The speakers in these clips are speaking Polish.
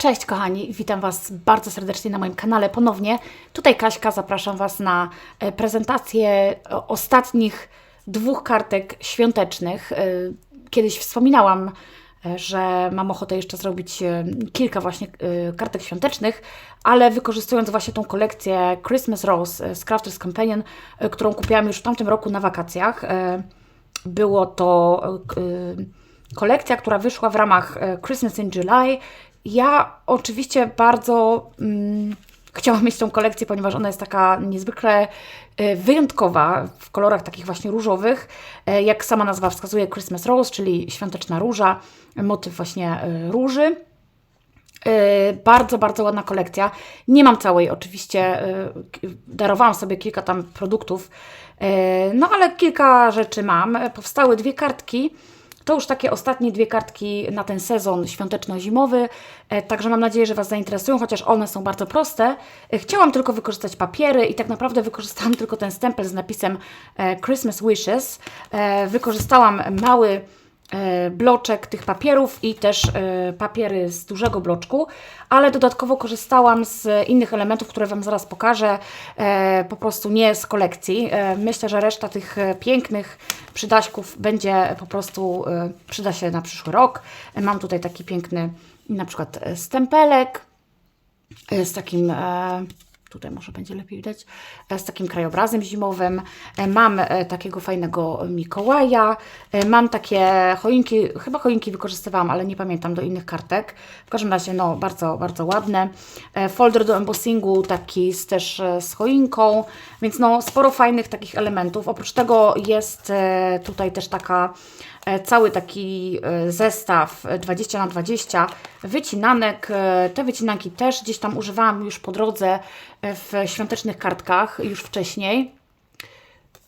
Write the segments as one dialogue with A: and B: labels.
A: Cześć kochani, witam Was bardzo serdecznie na moim kanale ponownie. Tutaj Kaśka, zapraszam Was na e, prezentację o- ostatnich dwóch kartek świątecznych. E, Kiedyś wspominałam, e, że mam ochotę jeszcze zrobić e, kilka właśnie e, kartek świątecznych, ale wykorzystując właśnie tą kolekcję Christmas Rose e, z Crafters Companion, e, którą kupiłam już w tamtym roku na wakacjach. E, Było to e, e, kolekcja, która wyszła w ramach e, Christmas in July. Ja oczywiście bardzo mm, chciałam mieć tą kolekcję, ponieważ ona jest taka niezwykle e, wyjątkowa w kolorach takich właśnie różowych. E, Jak sama nazwa wskazuje, Christmas Rose, czyli świąteczna róża, motyw właśnie e, róży. Bardzo, bardzo ładna kolekcja. Nie mam całej, oczywiście. Darowałam sobie kilka tam produktów, no ale kilka rzeczy mam. Powstały dwie kartki. To już takie ostatnie dwie kartki na ten sezon świąteczno-zimowy, e, także mam nadzieję, że Was zainteresują, chociaż one są bardzo proste. E, Chciałam tylko wykorzystać papiery i tak naprawdę wykorzystałam tylko ten stempel z napisem e, Christmas Wishes. Wykorzystałam mały bloczek tych papierów i też e, papiery z dużego bloczku, ale dodatkowo korzystałam z innych elementów, które Wam zaraz pokażę, e, po prostu nie z kolekcji. E, Myślę, że reszta tych e, pięknych przydaśków będzie po prostu, e, przyda się na przyszły rok. E, Mam tutaj taki piękny na przykład e, stempelek, e, z takim, e, tutaj może będzie lepiej widać, e, z takim krajobrazem zimowym. E, Mam e, takiego fajnego Mikołaja. Mam takie choinki, chyba choinki wykorzystywałam, ale nie pamiętam do innych kartek. W każdym razie, no, bardzo, bardzo ładne. Folder do embossingu taki z, też z choinką, więc no, sporo fajnych takich elementów. Oprócz tego jest tutaj też taka cały taki e, zestaw e, 20 na 20 wycinanek. E, Te wycinanki też gdzieś tam używałam już po drodze e, w świątecznych kartkach już wcześniej.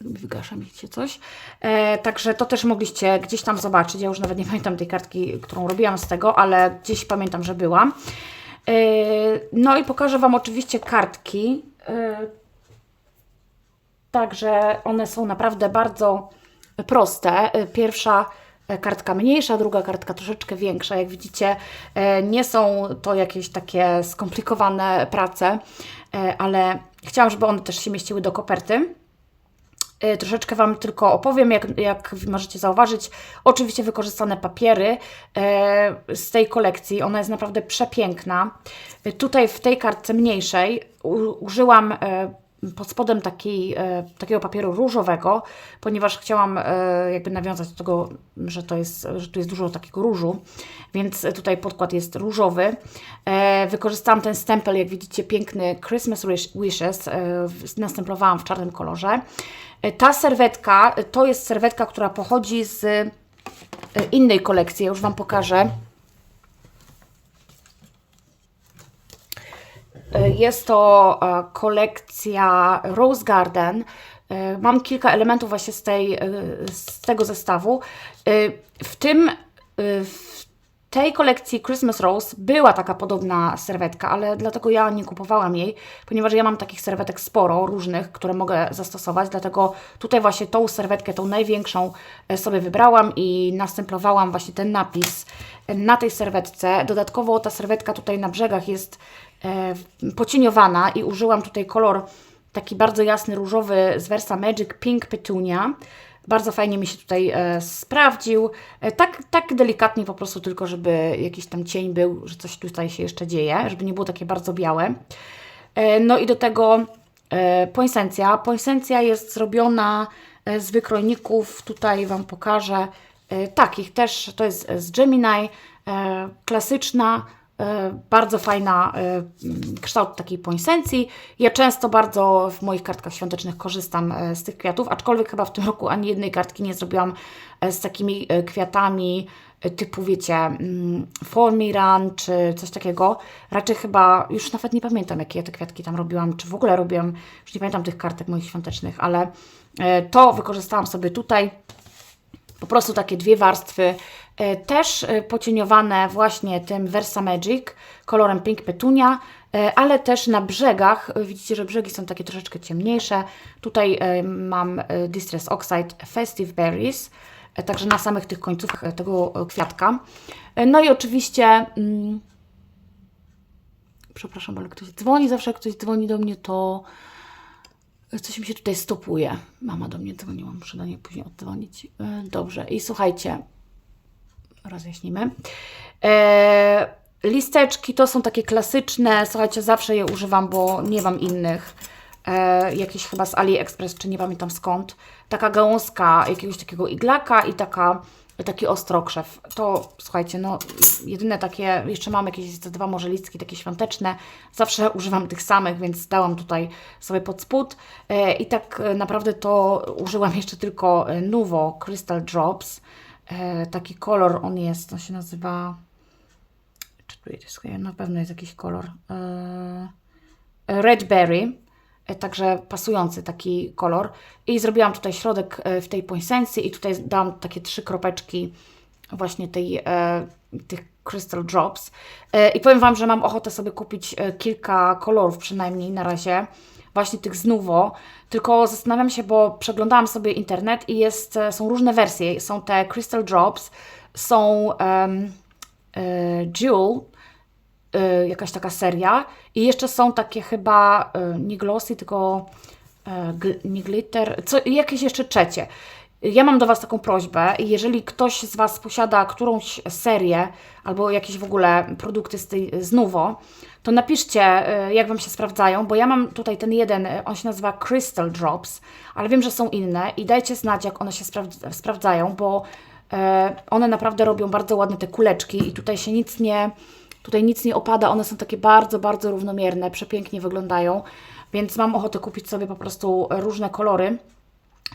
A: Wygasza mi się coś. E, także to też mogliście gdzieś tam zobaczyć. Ja już nawet nie pamiętam tej kartki, którą robiłam z tego, ale gdzieś pamiętam, że byłam. E, no i pokażę Wam oczywiście kartki. E, Także one są naprawdę bardzo proste. Pierwsza kartka mniejsza, druga kartka troszeczkę większa. Jak widzicie, e, nie są to jakieś takie skomplikowane prace, e, ale chciałam, żeby one też się mieściły do koperty. E, Troszeczkę Wam tylko opowiem, jak, jak możecie zauważyć. Oczywiście wykorzystane papiery e, z tej kolekcji. Ona jest naprawdę przepiękna. E, Tutaj w tej kartce mniejszej użyłam e, pod spodem takiej, takiego papieru różowego, ponieważ chciałam e, jakby nawiązać do tego, że to jest, że tu jest dużo takiego różu, więc tutaj podkład jest różowy. E, wykorzystałam ten stempel, jak widzicie, piękny Christmas Wish- Wishes, e, nastemplowałam w czarnym kolorze. Ta serwetka to jest serwetka, która pochodzi z innej kolekcji, ja już Wam pokażę. Jest to e, kolekcja Rose Garden. E, Mam kilka elementów właśnie z, tej, e, z tego zestawu. W tym, w tej kolekcji Christmas Rose była taka podobna serwetka, ale dlatego ja nie kupowałam jej, ponieważ ja mam takich serwetek sporo, różnych, które mogę zastosować, dlatego tutaj właśnie tą serwetkę, tą największą e, sobie wybrałam i nastemplowałam właśnie ten napis e, na tej serwetce. Dodatkowo ta serwetka tutaj na brzegach jest e, pocieniowana i użyłam tutaj kolor taki bardzo jasny, różowy z Versa Magic Pink Petunia. Bardzo fajnie mi się tutaj e, sprawdził. E, tak, tak delikatnie po prostu tylko, żeby jakiś tam cień był, że coś tutaj się jeszcze dzieje, żeby nie było takie bardzo białe. E, no i do tego e, poinsencja. Poinsencja jest zrobiona z wykrojników. Tutaj Wam pokażę takich też. To jest z Gemini. Klasyczna, bardzo fajna e, kształt takiej poinsencji. Ja często bardzo w moich kartkach świątecznych korzystam e, z tych kwiatów, aczkolwiek chyba w tym roku ani jednej kartki nie zrobiłam e, z takimi e, kwiatami e, typu, wiecie, mm, Formiran czy coś takiego. Raczej chyba, już nawet nie pamiętam, jakie ja te kwiatki tam robiłam, czy w ogóle robiłam, już nie pamiętam tych kartek moich świątecznych, ale e, to wykorzystałam sobie tutaj po prostu takie dwie warstwy, e, też e, pocieniowane właśnie tym Versa Magic kolorem Pink Petunia, e, ale też na brzegach, widzicie, że brzegi są takie troszeczkę ciemniejsze. Tutaj mam Distress Oxide Festive Berries, także na samych tych końcówkach tego kwiatka. No i oczywiście mm, Przepraszam, ale ktoś dzwoni. Zawsze jak ktoś dzwoni do mnie, to coś mi się tutaj stopuje. Mama do mnie dzwoniła, muszę do niej później oddzwonić. E, Dobrze. I słuchajcie, rozjaśnimy. E, listeczki to są takie klasyczne. Słuchajcie, zawsze je używam, bo nie mam innych. E, jakieś chyba z AliExpress, czy nie pamiętam skąd. Taka gałązka jakiegoś takiego iglaka i taka, taki ostrokrzew. To słuchajcie, no jedyne takie, jeszcze mam jakieś te dwa może listki takie świąteczne. Zawsze używam tych samych, więc dałam tutaj sobie pod spód. E, I tak e, naprawdę to użyłam jeszcze tylko e, Nuvo Crystal Drops. Taki kolor on jest, on się nazywa. Czy tu jest? Na pewno jest jakiś kolor. Red Berry, także pasujący taki kolor. I zrobiłam tutaj środek e, w tej pońsencji i tutaj dałam takie trzy kropeczki właśnie tej, e, tych Crystal Drops. E, I powiem Wam, że mam ochotę sobie kupić e, kilka kolorów przynajmniej na razie, właśnie tych z Nuvo. Tylko zastanawiam się, bo przeglądałam sobie internet i jest, e, są różne wersje. Są te Crystal Drops, są e, Jewel, jakaś taka seria. I jeszcze są takie chyba y, nie glossy, tylko y, nie glitter, co, jakieś jeszcze trzecie. Ja mam do Was taką prośbę, jeżeli ktoś z Was posiada którąś serię albo jakieś w ogóle produkty z, tej, z Nuvo, to napiszcie, y, jak Wam się sprawdzają, bo ja mam tutaj ten jeden, y, on się nazywa Crystal Drops, ale wiem, że są inne i dajcie znać, jak one się sprawdz- sprawdzają, bo one naprawdę robią bardzo ładne te kuleczki i tutaj się nic nie, tutaj nic nie opada, one są takie bardzo, bardzo równomierne, przepięknie wyglądają, więc mam ochotę kupić sobie po prostu różne kolory.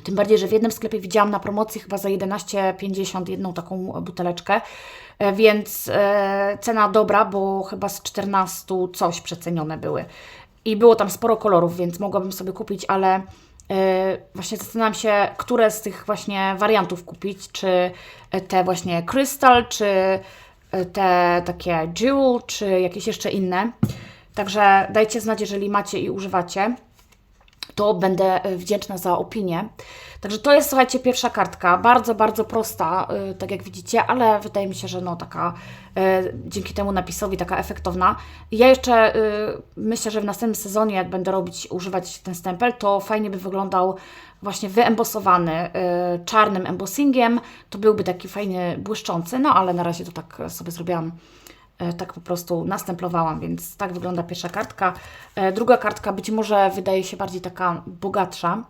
A: Tym bardziej, że w jednym sklepie widziałam na promocji chyba za 11,50 jedną taką buteleczkę, e, więc e, cena dobra, bo chyba z 14 coś przecenione były. I było tam sporo kolorów, więc mogłabym sobie kupić, ale e, właśnie zastanawiam się, które z tych właśnie wariantów kupić, czy te właśnie Crystal, czy te takie Jewel, czy jakieś jeszcze inne. Także dajcie znać, jeżeli macie i używacie to będę e, wdzięczna za opinię. Także to jest, słuchajcie, pierwsza kartka. Bardzo, bardzo prosta, y, tak jak widzicie, ale wydaje mi się, że no taka y, dzięki temu napisowi taka efektowna. Ja jeszcze myślę, że w następnym sezonie, jak będę robić, używać ten stempel, to fajnie by wyglądał właśnie wyembosowany czarnym embossingiem. To byłby taki fajny, błyszczący, no ale na razie to tak sobie zrobiłam E, tak po prostu nastemplowałam, więc tak wygląda pierwsza kartka. E, Druga kartka być może wydaje się bardziej taka bogatsza.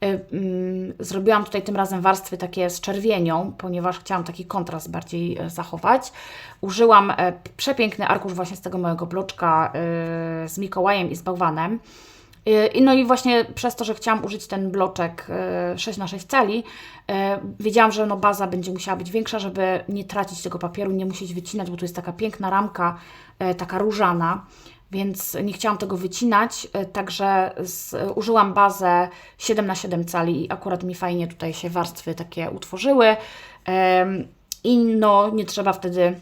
A: E, mm, Zrobiłam tutaj tym razem warstwy takie z czerwienią, ponieważ chciałam taki kontrast bardziej e, zachować. Użyłam e, przepiękny arkusz właśnie z tego mojego bloczka e, z Mikołajem i z bałwanem. I no i właśnie przez to, że chciałam użyć ten bloczek e, 6 na 6 cali, e, wiedziałam, że no baza będzie musiała być większa, żeby nie tracić tego papieru, nie musieć wycinać, bo tu jest taka piękna ramka, taka różana, więc nie chciałam tego wycinać, także użyłam bazę 7 na 7 cali i akurat mi fajnie tutaj się warstwy takie utworzyły. I no nie trzeba wtedy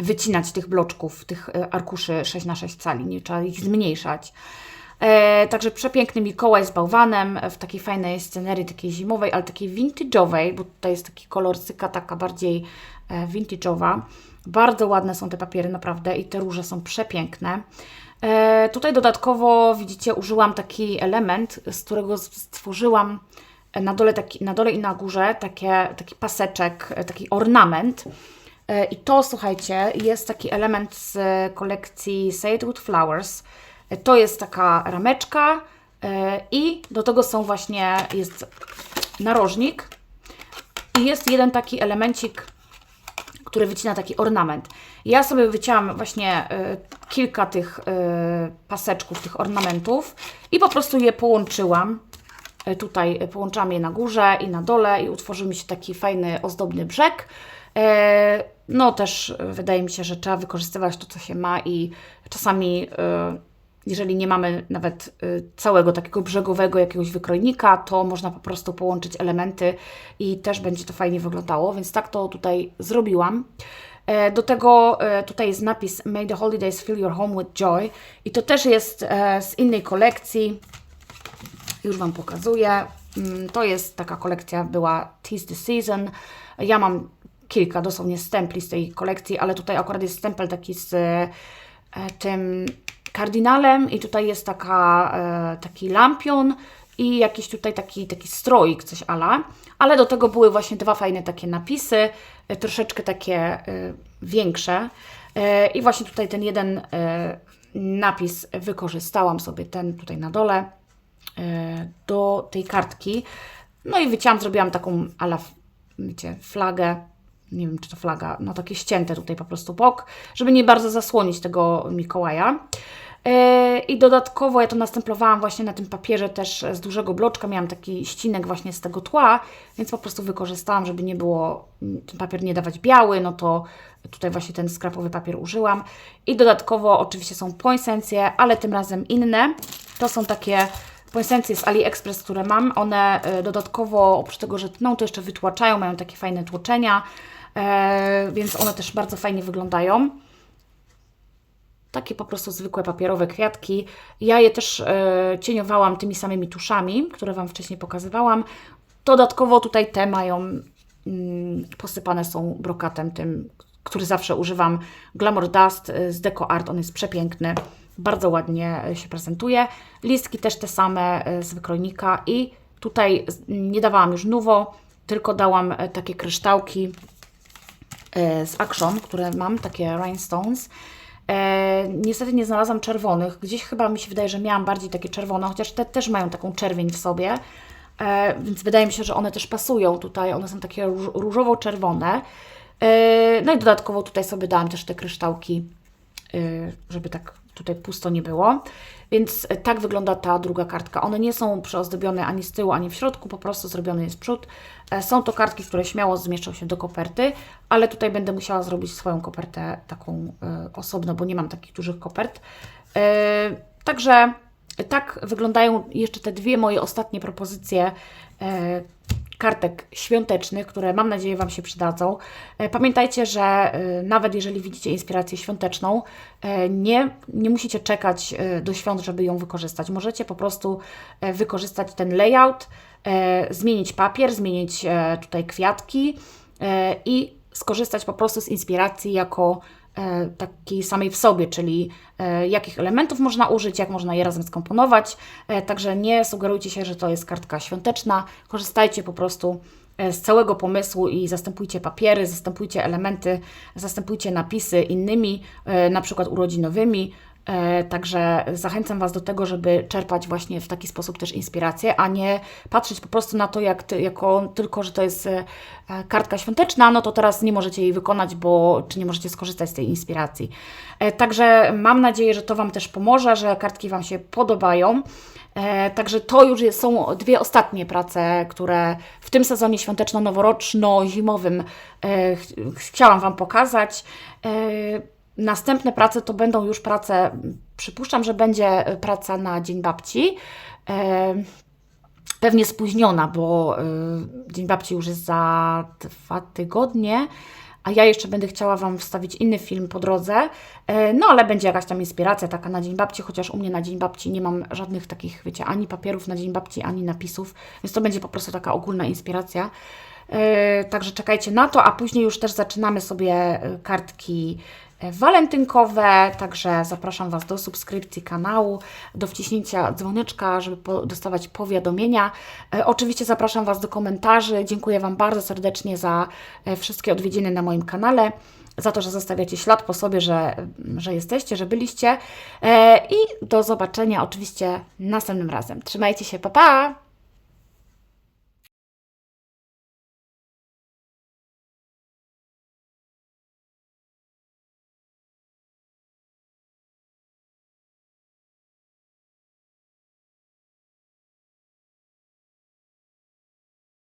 A: wycinać tych bloczków, tych arkuszy 6 na 6 cali, nie trzeba ich zmniejszać. E, także przepiękny Mikołaj z bałwanem w takiej fajnej scenerii, takiej zimowej, ale takiej vintage'owej, bo tutaj jest taki kolor cyka, taka bardziej e, vintage'owa. Bardzo ładne są te papiery naprawdę i te róże są przepiękne. E, tutaj dodatkowo widzicie, użyłam taki element, z którego stworzyłam na dole, taki, na dole i na górze takie, taki paseczek, e, taki ornament. E, I to, słuchajcie, jest taki element z kolekcji Say It With Flowers. E, To jest taka rameczka e, i do tego są właśnie, jest narożnik i jest jeden taki elemencik, który wycina taki ornament. Ja sobie wycięłam właśnie e, kilka tych paseczków, tych ornamentów i po prostu je połączyłam. Tutaj połączam je na górze i na dole i utworzył mi się taki fajny, ozdobny brzeg. No też wydaje mi się, że trzeba wykorzystywać to, co się ma i czasami, jeżeli nie mamy nawet e, całego takiego brzegowego jakiegoś wykrojnika, to można po prostu połączyć elementy i też będzie to fajnie wyglądało, więc tak to tutaj zrobiłam. E, Do tego e, tutaj jest napis May the holidays fill your home with joy i to też jest e, z innej kolekcji. Już Wam pokazuję. Mm, To jest taka kolekcja, była Tis the Season. Ja mam kilka dosłownie stempli z tej kolekcji, ale tutaj akurat jest stempel taki z tym kardynalem i tutaj jest taka, e, taki lampion i jakiś tutaj taki, taki stroik, coś ala. Ale do tego były właśnie dwa fajne takie napisy, e, troszeczkę takie e, większe. I właśnie tutaj ten jeden napis wykorzystałam sobie, ten tutaj na dole, do tej kartki. No i wycięłam, zrobiłam taką ala, wiecie, flagę. Nie wiem, czy to flaga, no takie ścięte tutaj po prostu bok, żeby nie bardzo zasłonić tego Mikołaja. E, I dodatkowo ja to następowałam właśnie na tym papierze też z dużego bloczka. Miałam taki ścinek właśnie z tego tła, więc po prostu wykorzystałam, żeby nie było, ten papier nie dawać biały, no to tutaj właśnie ten skrapowy papier użyłam. I dodatkowo oczywiście są poinsencje, ale tym razem inne. To są takie poinsencje z AliExpress, które mam. One e, dodatkowo, oprócz tego, że tną, to jeszcze wytłaczają, mają takie fajne tłoczenia, więc one też bardzo fajnie wyglądają takie po prostu zwykłe papierowe kwiatki. Ja je też e, cieniowałam tymi samymi tuszami, które Wam wcześniej pokazywałam. Dodatkowo tutaj te mają, mm, posypane są brokatem tym, który zawsze używam, Glamour Dust e, z Deco Art, on jest przepiękny, bardzo ładnie e, się prezentuje. Listki też te same e, z wykrojnika i tutaj nie dawałam już nuwo, tylko dałam e, takie kryształki e, z Action, które mam, takie rhinestones. E, niestety nie znalazłam czerwonych. Gdzieś chyba mi się wydaje, że miałam bardziej takie czerwone, chociaż te też mają taką czerwień w sobie. E, więc wydaje mi się, że one też pasują tutaj. One są takie róż, różowo-czerwone. E, no i dodatkowo tutaj sobie dałam też te kryształki, e, żeby tak tutaj pusto nie było. Więc e, tak wygląda ta druga kartka. One nie są przyozdobione ani z tyłu, ani w środku, po prostu zrobiony jest przód. E, Są to kartki, które śmiało zmieszczą się do koperty, ale tutaj będę musiała zrobić swoją kopertę taką e, osobno, bo nie mam takich dużych kopert. E, Także tak wyglądają jeszcze te dwie moje ostatnie propozycje e, kartek świątecznych, które mam nadzieję Wam się przydadzą. E, Pamiętajcie, że e, nawet jeżeli widzicie inspirację świąteczną, e, nie, nie musicie czekać do świąt, żeby ją wykorzystać. Możecie po prostu wykorzystać ten layout, zmienić papier, zmienić tutaj kwiatki i skorzystać po prostu z inspiracji jako takiej samej w sobie, czyli e, jakich elementów można użyć, jak można je razem skomponować. E, Także nie sugerujcie się, że to jest kartka świąteczna. Korzystajcie po prostu e, z całego pomysłu i zastępujcie papiery, zastępujcie elementy, zastępujcie napisy innymi, e, na przykład urodzinowymi. E, Także zachęcam Was do tego, żeby czerpać właśnie w taki sposób też inspirację, a nie patrzeć po prostu na to, jak ty, jako tylko, że to jest e, kartka świąteczna, no to teraz nie możecie jej wykonać, bo czy nie możecie skorzystać z tej inspiracji. E, Także mam nadzieję, że to Wam też pomoże, że kartki Wam się podobają. Także to już są dwie ostatnie prace, które w tym sezonie świąteczno-noworoczno-zimowym ch chciałam Wam pokazać. E, Następne prace to będą już prace, przypuszczam, że będzie praca na Dzień Babci. E, Pewnie spóźniona, bo y, Dzień Babci już jest za dwa tygodnie, a ja jeszcze będę chciała Wam wstawić inny film po drodze. E, No ale będzie jakaś tam inspiracja taka na Dzień Babci, chociaż u mnie na Dzień Babci nie mam żadnych takich, wiecie, ani papierów na Dzień Babci, ani napisów, więc to będzie po prostu taka ogólna inspiracja. E, Także czekajcie na to, a później już też zaczynamy sobie e, kartki e, walentynkowe, także zapraszam Was do subskrypcji kanału, do wciśnięcia dzwoneczka, żeby dostawać powiadomienia. E, oczywiście zapraszam Was do komentarzy. Dziękuję Wam bardzo serdecznie za e, wszystkie odwiedziny na moim kanale, za to, że zostawiacie ślad po sobie, że, że jesteście, że byliście. E, I do zobaczenia oczywiście następnym razem. Trzymajcie się, pa pa!